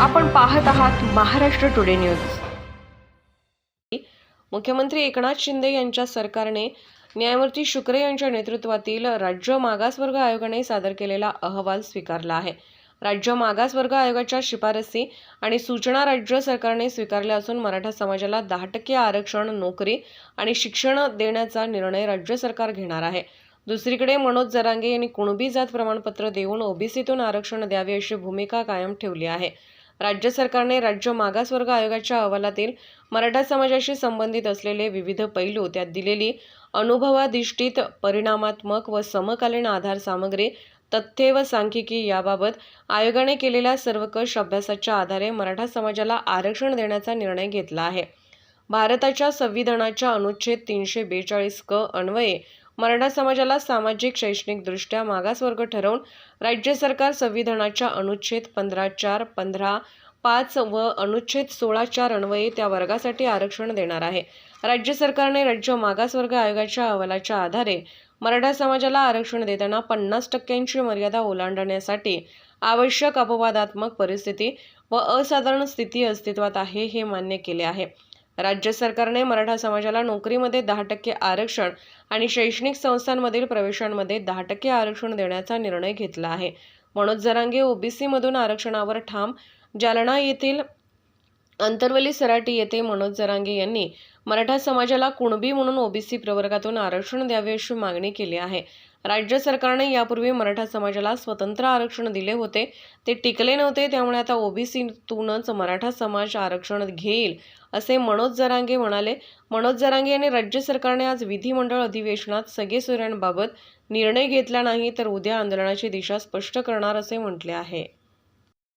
आपण पाहत आहात महाराष्ट्र टुडे न्यूज मुख्यमंत्री एकनाथ शिंदे यांच्या सरकारने न्यायमूर्ती शुक्रे यांच्या नेतृत्वातील राज्य मागासवर्ग आयोगाने सादर केलेला अहवाल स्वीकारला आहे. राज्य मागासवर्ग आयोगाच्या शिफारसी आणि सूचना राज्य सरकारने स्वीकारल्या असून मराठा समाजाला दहा टक्के आरक्षण नोकरी आणि शिक्षण देण्याचा निर्णय राज्य सरकार घेणार आहे. दुसरीकडे मनोज जरांगे यांनी कुणबी जात प्रमाणपत्र देऊन ओबीसीतून आरक्षण द्यावे अशी भूमिका कायम ठेवली आहे. राज्य सरकारने राज्य मागासवर्ग आयोगाच्या अहवालातील मराठा समाजाशी संबंधित असलेले विविध पैलू त्यात दिलेली अनुभवाधिष्ठित परिणामात्मक व समकालीन आधार सामग्री तथ्ये व सांख्यिकी याबाबत आयोगाने केलेल्या सर्वकष अभ्यासाच्या आधारे मराठा समाजाला आरक्षण देण्याचा निर्णय घेतला आहे. भारताच्या संविधानाच्या अनुच्छेद तीनशे बेचाळीस क अन्वये मराठा समाजाला सामाजिक शैक्षणिकदृष्ट्या मागासवर्ग ठरवून राज्य सरकार संविधानाच्या अनुच्छेद पंधरा चार पंधरा पाच व अनुच्छेद सोळा चार अन्वये त्या वर्गासाठी आरक्षण देणार आहे. राज्य सरकारने राज्य मागासवर्ग आयोगाच्या अहवालाच्या आधारे मराठा समाजाला आरक्षण देताना पन्नास टक्क्यांची मर्यादा ओलांडण्यासाठी आवश्यक अपवादात्मक परिस्थिती व असाधारण स्थिती अस्तित्वात आहे हे मान्य केले आहे. राज्य सरकारने मराठा समाजाला नोकरीमध्ये दहा टक्के आरक्षण आणि शैक्षणिक संस्थांमधील प्रवेशांमध्ये दहा टक्के आरक्षण देण्याचा निर्णय घेतला आहे. मनोज जरांगे ओबीसीमधून आरक्षणावर ठाम जालना येथील अंतरवली सराटी येथे मनोज जरांगे यांनी मराठा समाजाला कुणबी म्हणून ओबीसी प्रवर्गातून आरक्षण द्यावे अशी मागणी केली आहे. राज्य सरकारने यापूर्वी मराठा समाजाला स्वतंत्र आरक्षण दिले होते. ते टिकले नव्हते त्यामुळे आता ओबीसीतूनच मराठा समाज आरक्षण घेईल असे मनोज जरांगे म्हणाले. मनोज जरांगे यांनी राज्य सरकारने आज विधिमंडळ अधिवेशनात सगळे सोयऱ्यांबाबत निर्णय घेतला नाही तर उद्या आंदोलनाची दिशा स्पष्ट करणार असे म्हटले आहे.